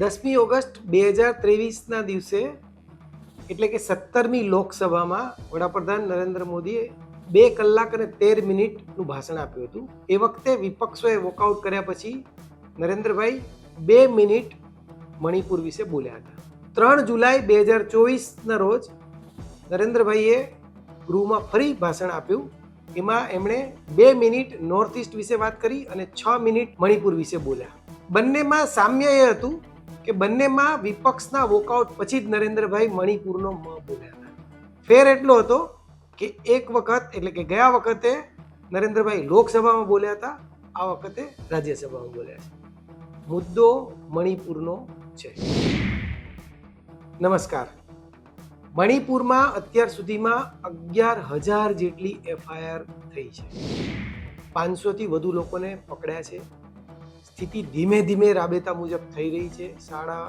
દસમી ઓગસ્ટ બે હજાર ત્રેવીસના દિવસે એટલે કે સત્તરમી લોકસભામાં વડાપ્રધાન નરેન્દ્ર મોદીએ બે કલાક અને તેર મિનિટનું ભાષણ આપ્યું હતું. એ વખતે વિપક્ષોએ વોકઆઉટ કર્યા પછી નરેન્દ્રભાઈ બે મિનિટ મણિપુર વિશે બોલ્યા હતા. ત્રણ જુલાઈ બે હજાર ચોવીસના રોજ નરેન્દ્રભાઈએ ગૃહમાં ફરી ભાષણ આપ્યું. એમાં એમણે બે મિનિટ નોર્થ ઇસ્ટ વિશે વાત કરી અને છ મિનિટ મણિપુર વિશે બોલ્યા. બંનેમાં સામ્ય એ હતું કે બંનેમાં વિપક્ષના વોકઆઉટ પછી જ નરેન્દ્રભાઈ મણિપુરનો મ બોલ્યા હતા. ફેર એટલો હતો કે એક વખત, એટલે કે ગયા વખતે નરેન્દ્રભાઈ લોકસભામાં બોલ્યા હતા, આ વખતે રાજ્યસભામાં બોલ્યા છે. મુદ્દો મણિપુરનો છે. નમસ્કાર. મણિપુરમાં અત્યાર સુધીમાં અગિયાર હજાર જેટલી એફઆઈઆર થઈ છે. પાંચસોથી વધુ લોકોને પકડ્યા છે. સ્થિતિ ધીમે ધીમે રાબેતા મુજબ થઈ રહી છે. શાળા,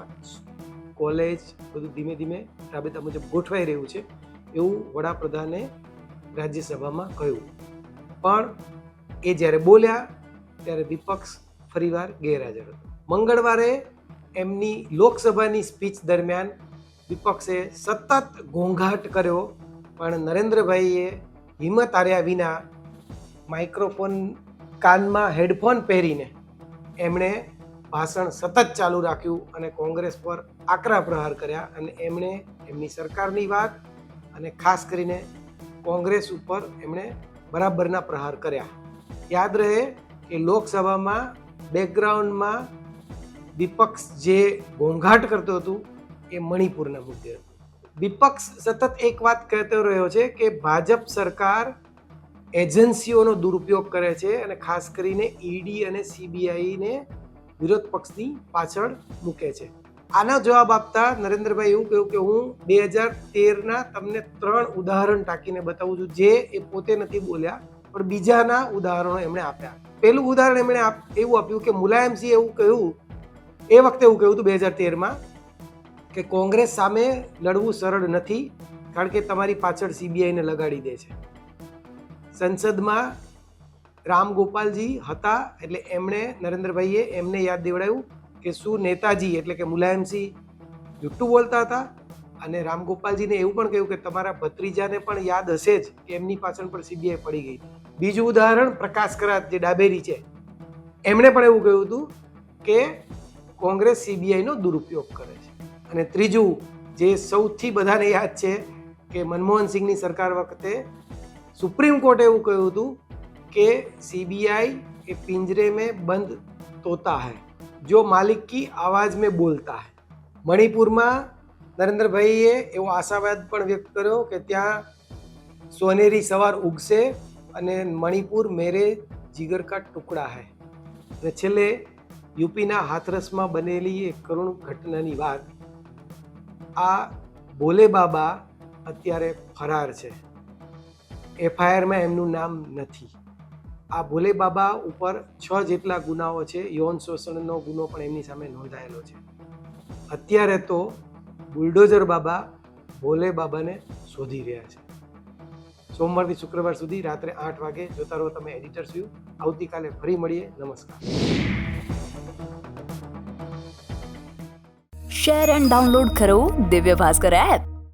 કોલેજ બધું ધીમે ધીમે રાબેતા મુજબ ગોઠવાઈ રહ્યું છે એવું વડાપ્રધાને રાજ્યસભામાં કહ્યું. પણ એ જ્યારે બોલ્યા ત્યારે વિપક્ષ ફરીવાર ગેરહાજર હતો. મંગળવારે એમની લોકસભાની સ્પીચ દરમિયાન વિપક્ષે સતત ઘોંઘાટ કર્યો, પણ નરેન્દ્રભાઈએ હિંમત હાર્યા વિના માઇક્રોફોન કાનમાં હેડફોન પહેરીને એમણે ભાષણ સતત ચાલુ રાખ્યું અને કોંગ્રેસ પર આકરા પ્રહાર કર્યા અને એમણે એમની સરકારની વાત અને ખાસ કરીને કોંગ્રેસ ઉપર એમણે બરાબરના પ્રહાર કર્યા. યાદ રહે કે લોકસભામાં બેકગ્રાઉન્ડમાં વિપક્ષ જે ઘોંઘાટ કરતું હતું એ મણિપુરના મુદ્દે હતું. વિપક્ષ સતત એક વાત કહેતો રહ્યો છે કે ભાજપ સરકાર એજન્સીઓનો દુરુપયોગ કરે છે અને ખાસ કરીને ઈડી અને સીબીઆઈને વિરોધ પક્ષની પાછળ મૂકે છે. આનો જવાબ આપતા નરેન્દ્રભાઈ એવું કહ્યું કે હું બે હજાર તેરના તમને ત્રણ ઉદાહરણ ટાંકીને બતાવું છું. જે એ પોતે નથી બોલ્યા, પણ બીજાના ઉદાહરણો એમણે આપ્યા. પહેલું ઉદાહરણ એમણે એવું આપ્યું કે મુલાયમસિંહ એવું કહ્યું, એ વખતે એવું કહ્યું હતું બે હજાર તેરમાં, કે કોંગ્રેસ સામે લડવું સરળ નથી, કારણ કે તમારી પાછળ સીબીઆઈને લગાડી દે છે. સંસદમાં રામ ગોપાલજી હતા એટલે એમણે નરેન્દ્રભાઈએ એમને યાદ દેવડાવ્યું કે શું નેતાજી એટલે કે મુલાયમસિંહ જુઠ્ઠું બોલતા હતા અને રામ ગોપાલજીને એવું પણ કહ્યું કે તમારા ભત્રીજાને પણ યાદ હશે જ કે એમની પાછળ પણ સીબીઆઈ પડી ગઈ. બીજું ઉદાહરણ પ્રકાશ કરાત જે ડાબેરી છે, એમણે પણ એવું કહ્યું હતું કે કોંગ્રેસ સીબીઆઈનો દુરુપયોગ કરે છે. અને ત્રીજું, જે સૌથી બધાને યાદ છે કે મનમોહન સિંહની સરકાર વખતે સુપ્રીમ કોર્ટે એવું કહ્યું હતું કે સીબીઆઈ એ પિંજરે મેં બંધ તોતા હૈ, જો માલિક કી આવાજ મેં બોલતા હૈ. મણિપુરમાં નરેન્દ્રભાઈએ એવો આશાવાદ પણ વ્યક્ત કર્યો કે ત્યાં સોનેરી સવાર ઉગશે અને મણિપુર મેરે જીગર કા ટુકડા હૈ. અને છેલ્લે યુપીના હાથરસમાં બનેલી એક કરુણ ઘટનાની વાત, આ ભોલે બાબા અત્યારે ફરાર છે. એફઆઈઆરમાં એમનું નામ નથી. આ ભોલે બાબા ઉપર છ જેટલા ગુનાઓ છે, યૌન શોષણનો ગુનો પણ એમની સામે નોંધાયેલો છે. અત્યારે તો બુલડોઝર બાબા ભોલે બાબાને શોધી રહ્યા છે. સોમવારથી શુક્રવાર સુધી રાત્રે આઠ વાગે જોતા રહો તમે એડિટર્સ વ્યૂ આવતીકાલે ફરી મળીએ. નમસ્કાર. શેર એન્ડ ડાઉનલોડ કરો દિવ્ય ભાસ્કર એપ